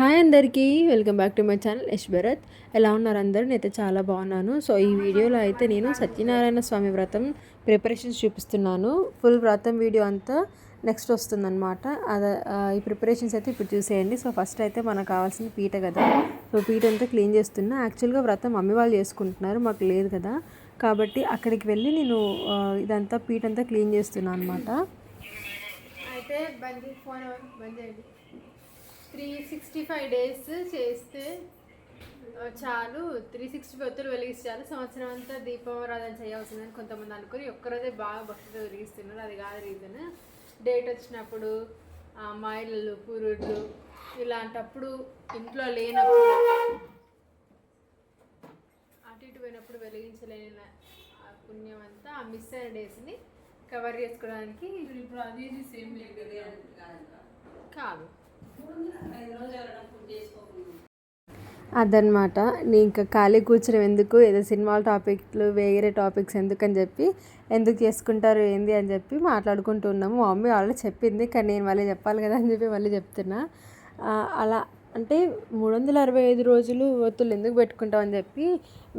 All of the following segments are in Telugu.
హాయ్ అందరికీ welcome back to my channel Yash Bharat. ఎలా ఉన్నారు అందరూ? నేనైతే చాలా బాగున్నాను. సో ఈ వీడియోలో అయితే నేను సత్యనారాయణ స్వామి వ్రతం ప్రిపరేషన్స్ చూపిస్తున్నాను. ఫుల్ వ్రతం వీడియో అంతా నెక్స్ట్ వస్తుందన్నమాట. అది ఈ ప్రిపరేషన్స్ అయితే ఇప్పుడు చూసేయండి. సో ఫస్ట్ అయితే మనకు కావాల్సిన పీట కదా. సో పీట అంతా క్లీన్ చేస్తున్నా. యాక్చువల్గా వ్రతం మమ్మీ వాళ్ళు చేసుకుంటున్నారు. మాకు లేదు కదా. కాబట్టి అక్కడికి వెళ్ళి నేను ఇదంతా పీట అంతా క్లీన్ చేస్తున్నాను అనమాట అయితే బంద్ ఫోన్ బంద్ చేయండి. త్రీ సిక్స్టీ ఫైవ్ డేస్ చేస్తే చాలు. త్రీ సిక్స్టీ ఫైవ్ ఒత్తులు వెలిగించాలి సంవత్సరం అంతా దీపారాధన చేయాల్సిందని కొంతమంది అనుకుని ఒక్కరోజే బాగా భక్తితో వెలిగిస్తున్నారు. అది కాదు రీజన్. డేట్ వచ్చినప్పుడు మాయిలలు పురుళ్ళు ఇలాంటప్పుడు ఇంట్లో లేనప్పుడు అటు ఇటు పోయినప్పుడు వెలిగించలేని ఆ పుణ్యం అంతా ఆ మిస్ అయిన డేస్ని కవర్ చేసుకోవడానికి ఇప్పుడు అది ఇది సేమ్ లేదు కాదు. అదనమాట నేను ఇంకా ఖాళీ కూర్చోడం ఎందుకు? ఏదో సినిమాల టాపిక్లు వేరే టాపిక్స్ ఎందుకు అని చెప్పి ఎందుకు చేసుకుంటారు ఏంది అని చెప్పి మాట్లాడుకుంటున్నాము మా మమ్మీ ఆల్రెడీ చెప్పింది కానీ నేను మళ్ళీ చెప్పాలి కదా అని చెప్పి మళ్ళీ చెప్తున్నా. అలా అంటే మూడు వందల అరవై ఐదు రోజులు ఒత్తులు ఎందుకు పెట్టుకుంటాం అని చెప్పి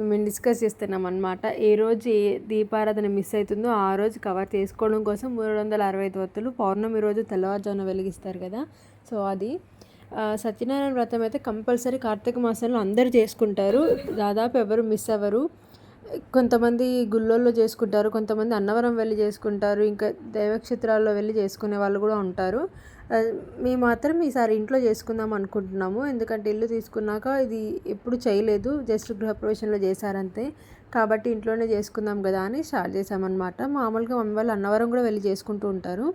మేము డిస్కస్ చేస్తున్నాం అనమాట ఏ రోజు ఏ దీపారాధన మిస్ అవుతుందో ఆ రోజు కవర్ చేసుకోవడం కోసం మూడు వందల అరవై ఐదు ఒత్తులు పౌర్ణమి రోజు తెల్లవారుజామున వెలిగిస్తారు కదా. సో అది సత్యనారాయణ వ్రతం అయితే కంపల్సరీ కార్తీక మాసంలో అందరూ చేసుకుంటారు. దాదాపు ఎవరు మిస్ అవ్వరు. కొంతమంది గుళ్ళల్లో చేసుకుంటారు కొంతమంది అన్నవరం వెళ్ళి చేసుకుంటారు ఇంకా దైవక్షేత్రాల్లో వెళ్ళి చేసుకునే వాళ్ళు కూడా ఉంటారు. మేము మాత్రం ఈసారి ఇంట్లో చేసుకుందాం అనుకుంటున్నాము. ఎందుకంటే ఇల్లు తీసుకున్నాక ఇది ఎప్పుడు చేయలేదు. జస్ట్ గృహప్రవేశంలో చేశారంతే. కాబట్టి ఇంట్లోనే చేసుకుందాం కదా అని స్టార్ట్ చేసామన్నమాట మామూలుగా మమ్మీ వాళ్ళు అన్నవరం కూడా వెళ్ళి చేసుకుంటూ ఉంటారు.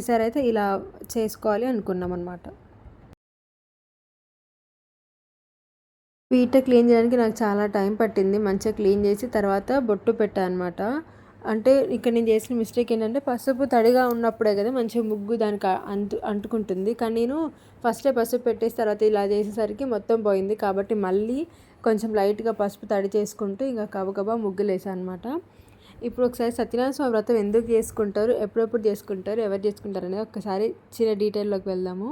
ఈసారి అయితే ఇలా చేసుకోవాలి అనుకున్నాం అనమాట పీట క్లీన్ చేయడానికి నాకు చాలా టైం పట్టింది. మంచిగా క్లీన్ చేసి తర్వాత బొట్టు పెట్టాను అనమాట అంటే ఇక్కడ నేను చేసిన మిస్టేక్ ఏంటంటే పసుపు తడిగా ఉన్నప్పుడే కదా మంచిగా ముగ్గు దానికి అంటు అంటుకుంటుంది. కానీ నేను ఫస్టే పసుపు పెట్టేసి తర్వాత ఇలా చేసేసరికి మొత్తం పోయింది. కాబట్టి మళ్ళీ కొంచెం లైట్గా పసుపు తడి చేసుకుంటూ ఇంకా కబకబా ముగ్గులు వేసాను అనమాట ఇప్పుడు ఒకసారి సత్యనారాయణ స్వామి వ్రతం ఎందుకు చేసుకుంటారు ఎప్పుడెప్పుడు చేసుకుంటారు ఎవరు చేసుకుంటారు అనేది ఒకసారి చిన్న డీటెయిల్లోకి వెళ్దాము.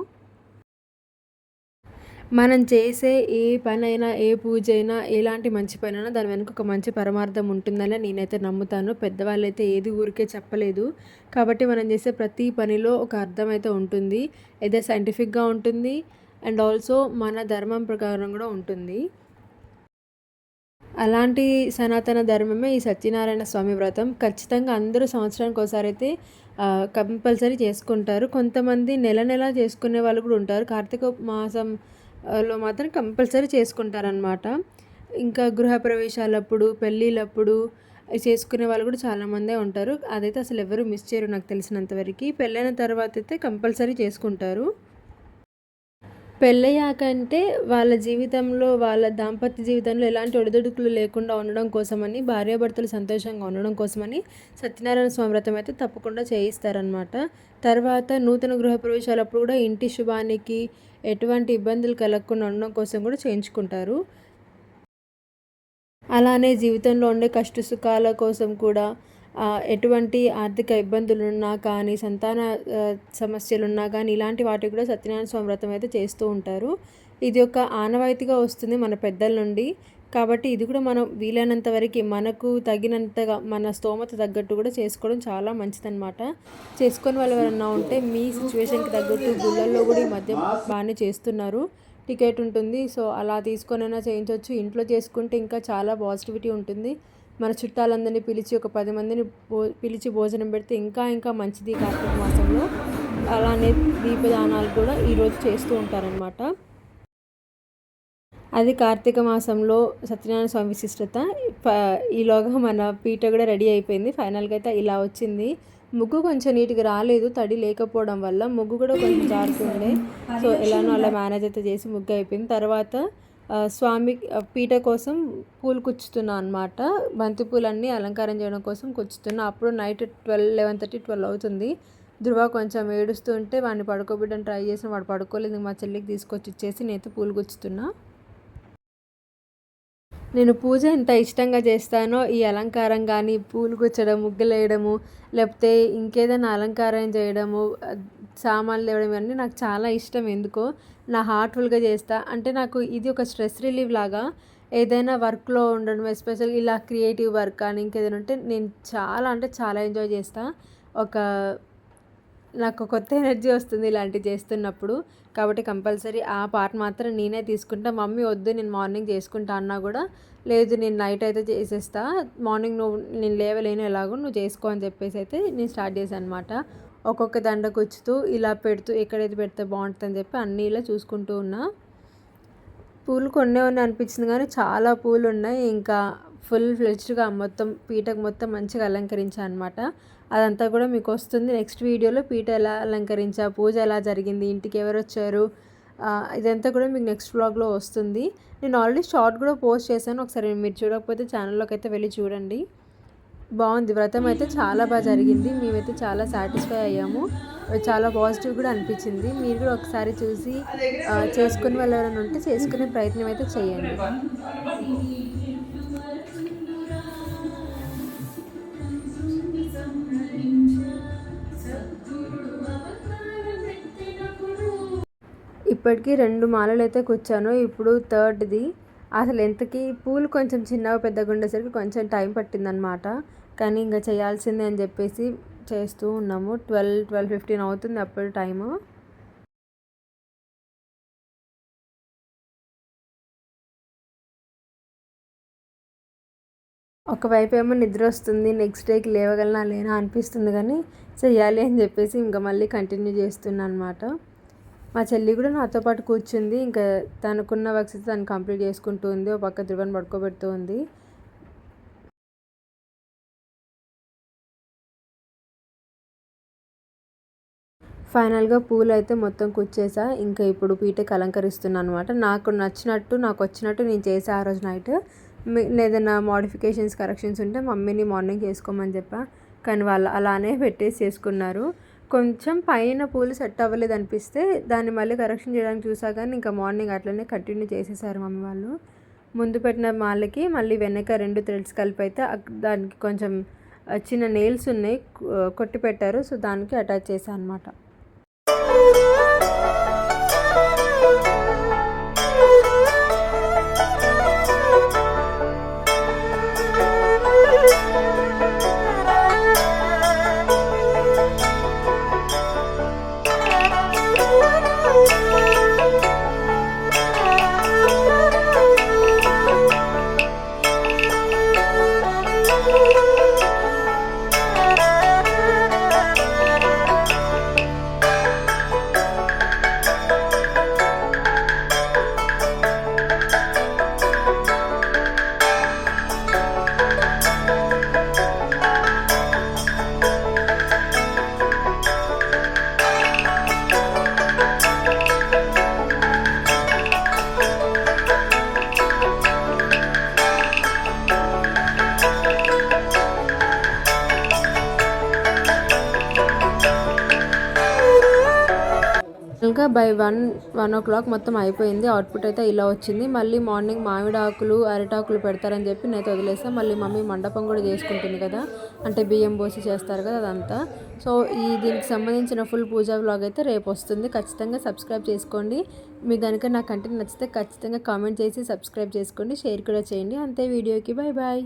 మనం చేసే ఏ పనైనా ఏ పూజ అయినా ఎలాంటి మంచి పనైనా దాని వెనుక ఒక మంచి పరమార్థం ఉంటుందని నేనైతే నమ్ముతాను. పెద్దవాళ్ళు అయితే ఏది ఊరికే చెప్పలేదు. కాబట్టి మనం చేసే ప్రతి పనిలో ఒక అర్థం అయితే ఉంటుంది. ఏదో సైంటిఫిక్గా ఉంటుంది అండ్ ఆల్సో మన ధర్మం ప్రకారం కూడా ఉంటుంది. అలాంటి సనాతన ధర్మమే ఈ సత్యనారాయణ స్వామి వ్రతం. ఖచ్చితంగా అందరూ సంవత్సరానికి ఒకసారి అయితే కంపల్సరీ చేసుకుంటారు. కొంతమంది నెల నెల చేసుకునే వాళ్ళు కూడా ఉంటారు. కార్తీక మాసం లో మాత్రం కంపల్సరీ చేసుకుంటారనమాట ఇంకా గృహప్రవేశాలప్పుడు పెళ్ళిళ్ళప్పుడు చేసుకునే వాళ్ళు కూడా చాలామందే ఉంటారు. అదైతే అసలు ఎవరు మిస్ చేయరు నాకు తెలిసినంతవరకు పెళ్ళైన తర్వాత అయితే కంపల్సరీ చేసుకుంటారు. పెళ్ళయ్యాక అంటే వాళ్ళ జీవితంలో వాళ్ళ దాంపత్య జీవితంలో ఎలాంటి ఒడిదుడుకులు లేకుండా ఉండడం కోసమని భార్యాభర్తలు సంతోషంగా ఉండడం కోసమని సత్యనారాయణ స్వామి వ్రతం అయితే తప్పకుండా చేయిస్తారనమాట తర్వాత నూతన గృహప్రవేశాలప్పుడు కూడా ఇంటి శుభానికి ఎటువంటి ఇబ్బందులు కలగకుండా ఉండడం కోసం కూడా చేయించుకుంటారు. అలానే జీవితంలో ఉండే కష్ట సుఖాల కోసం కూడా ఎటువంటి ఆర్థిక ఇబ్బందులు ఉన్నా కానీ సంతాన సమస్యలు ఉన్నా కానీ ఇలాంటి వాటికి కూడా సత్యనారాయణ స్వామి వ్రతం అయితే చేస్తూ ఉంటారు. ఇది ఒక ఆనవాయితీగా వస్తుంది మన పెద్దల నుండి. కాబట్టి ఇది కూడా మనం వీలైనంత వరకు మనకు తగినంతగా మన స్తోమత తగ్గట్టు కూడా చేసుకోవడం చాలా మంచిదన్నమాట. చేసుకొని వాళ్ళు ఎవరన్నా ఉంటే మీ సిచ్యువేషన్కి తగ్గట్టు గుళ్ళల్లో కూడా ఈ మధ్య బాగానే చేస్తున్నారు. టికెట్ ఉంటుంది. సో అలా తీసుకొనైనా చేయించవచ్చు ఇంట్లో చేసుకుంటే ఇంకా చాలా పాజిటివిటీ ఉంటుంది. మన చుట్టాలందరినీ పిలిచి ఒక పది మందిని భో పిలిచి భోజనం పెడితే ఇంకా ఇంకా మంచిది కార్తీక మాసంలో. అలానే దీపదానాలు కూడా ఈరోజు చేస్తూ ఉంటారనమాట అది కార్తీక మాసంలో సత్యనారాయణ స్వామి విశిష్టత. ఈలోగా మన పీట కూడా రెడీ అయిపోయింది. ఫైనల్గా అయితే ఇలా వచ్చింది. ముగ్గు కొంచెం నీట్గా రాలేదు తడి లేకపోవడం వల్ల ముగ్గు కూడా కొంచెం జారుతుండే. సో ఎలానో అలా మేనేజ్ అయితే చేసి ముగ్గు అయిపోయింది. తర్వాత స్వామి పీట కోసం పూలు కుచ్చుతున్నా అనమాట బంతి పూలన్నీ అలంకారం చేయడం కోసం కుచ్చుతున్నా. అప్పుడు night twelve eleven thirty twelve అవుతుంది. ధృవ కొంచెం ఏడుస్తూ ఉంటే వాడిని పడుకోబెట్టని ట్రై చేసిన వాడు పడుకోలేదు. మా చెల్లికి తీసుకొచ్చి ఇచ్చేసి నేనైతే పూలు గుచ్చుతున్నా నేను పూజ ఎంత ఇష్టంగా చేస్తానో ఈ అలంకారం కానీ పూలు గుచ్చడం ముగ్గులు వేయడము లేకపోతే ఇంకేదైనా అలంకారం చేయడము సామాన్లు తేవడం ఇవన్నీ నాకు చాలా ఇష్టం. ఎందుకో? నా హార్ట్ఫుల్గా చేస్తా. అంటే నాకు ఇది ఒక స్ట్రెస్ రిలీవ్ లాగా ఏదైనా వర్క్లో ఉండడం ఎస్పెషల్ ఇలా క్రియేటివ్ వర్క్ కానీ ఇంకేదైనా ఉంటే నేను చాలా అంటే చాలా ఎంజాయ్ చేస్తా. ఒక నాకు కొత్త ఎనర్జీ వస్తుంది ఇలాంటివి చేస్తున్నప్పుడు. కాబట్టి కంపల్సరీ ఆ పార్ట్ మాత్రం నేనే తీసుకుంటా. మమ్మీ వద్దు నేను మార్నింగ్ చేసుకుంటా అన్నా కూడా లేదు నేను నైట్ అయితే చేసేస్తా. మార్నింగ్ నువ్వు నేను లేవలేను ఎలాగో నువ్వు చేసుకో అని చెప్పేసి అయితే నేను స్టార్ట్ చేశాను అనమాట ఒక్కొక్క దండ కూర్చుతూ ఇలా పెడుతూ ఎక్కడైతే పెడితే బాగుంటుందని చెప్పి అన్నీ ఇలా చూసుకుంటూ ఉన్నా. పూలు కొన్నే ఉన్నాయి అనిపించింది కానీ చాలా పూలు ఉన్నాయి. ఇంకా ఫుల్ ఫ్లెజ్డ్గా మొత్తం పీటకు మొత్తం మంచిగా అలంకరించా అనమాట అదంతా కూడా మీకు వస్తుంది. నెక్స్ట్ వీడియోలో పీట ఎలా అలంకరించా పూజ ఎలా జరిగింది ఇంటికి ఎవరు వచ్చారు ఇదంతా కూడా మీకు నెక్స్ట్ బ్లాగ్లో వస్తుంది. నేను ఆల్రెడీ షార్ట్ కూడా పోస్ట్ చేశాను. ఒకసారి మీరు చూడకపోతే ఛానల్లోకి అయితే వెళ్ళి చూడండి. బాగుంది. వ్రతం అయితే చాలా బాగా జరిగింది. మేమైతే చాలా సాటిస్ఫై అయ్యాము. చాలా పాజిటివ్ కూడా అనిపించింది. మీరు కూడా ఒకసారి చూసి చేసుకుని వాళ్ళు ఎవరైనా ఉంటే చేసుకునే ప్రయత్నం అయితే చేయండి. ఇప్పటికీ రెండు మాలలు అయితే కూర్చాను. ఇప్పుడు థర్డ్ది. అసలు ఎంతకీ పూలు కొంచెం చిన్నగా పెద్దగా ఉండేసరికి కొంచెం టైం పట్టిందనమాట కానీ ఇంకా చేయాల్సిందే అని చెప్పేసి చేస్తూ ఉన్నాము. ట్వెల్వ్ ట్వెల్వ్ ఫిఫ్టీన్ అవుతుంది అప్పుడు టైము. ఒకవైపు ఏమో నిద్ర వస్తుంది నెక్స్ట్ డేకి లేవగలనా లేనా అనిపిస్తుంది కానీ చెయ్యాలి అని చెప్పేసి ఇంకా మళ్ళీ కంటిన్యూ చేస్తున్నాను అనమాట మా చెల్లి కూడా నాతో పాటు కూర్చుంది. ఇంకా తనకున్న వర్క్స్ తను కంప్లీట్ చేసుకుంటూ ఉంది. ఒక పక్క ధ్రువన్ పడుకోబెడుతూ ఉంది. ఫైనల్గా పూలు అయితే మొత్తం కుచ్చేసా. ఇంకా ఇప్పుడు పీటకి అలంకరిస్తున్నాను అనమాట నాకు నచ్చినట్టు నాకు వచ్చినట్టు నేను చేసా ఆ రోజు నైట్. ఏదైనా మోడిఫికేషన్స్ కరెక్షన్స్ ఉంటే మమ్మీని మార్నింగ్ చేసుకోమని చెప్పా. కానీ వాళ్ళు అలానే పెట్టేసి చేసుకున్నారు. కొంచెం పైన పూలు సెట్ అవ్వలేదు అనిపిస్తే దాన్ని మళ్ళీ కరెక్షన్ చేయడానికి చూసా కానీ ఇంకా మార్నింగ్ అట్లనే కంటిన్యూ చేసేసారు మమ్మీ వాళ్ళు. ముందు పెట్టిన మాలకి మళ్ళీ వెనక రెండు థ్రెడ్స్ కలిపి అయితే దానికి కొంచెం చిన్న నెయిల్స్ ఉన్నాయి కొట్టి పెట్టారు. సో దానికి అటాచ్ చేశాను అనమాట Música ఇంకా by one one o'clock మొత్తం అయిపోయింది. అవుట్పుట్ అయితే ఇలా వచ్చింది. మళ్ళీ మార్నింగ్ మామిడి ఆకులు అరిటాకులు పెడతారని చెప్పి నేను వదిలేసాను మళ్ళీ మమ్మీ మండపం కూడా చేసుకుంటుంది కదా. అంటే బియ్యం పోసి చేస్తారు కదా అదంతా. సో ఈ దీనికి సంబంధించిన ఫుల్ పూజా వ్లాగ్ అయితే రేపు వస్తుంది. ఖచ్చితంగా సబ్స్క్రైబ్ చేసుకోండి. మీ కనుక నా కంటెంట్ నచ్చితే ఖచ్చితంగా కామెంట్ చేసి సబ్స్క్రైబ్ చేసుకోండి. షేర్ కూడా చేయండి. అంతే వీడియోకి. Bye bye.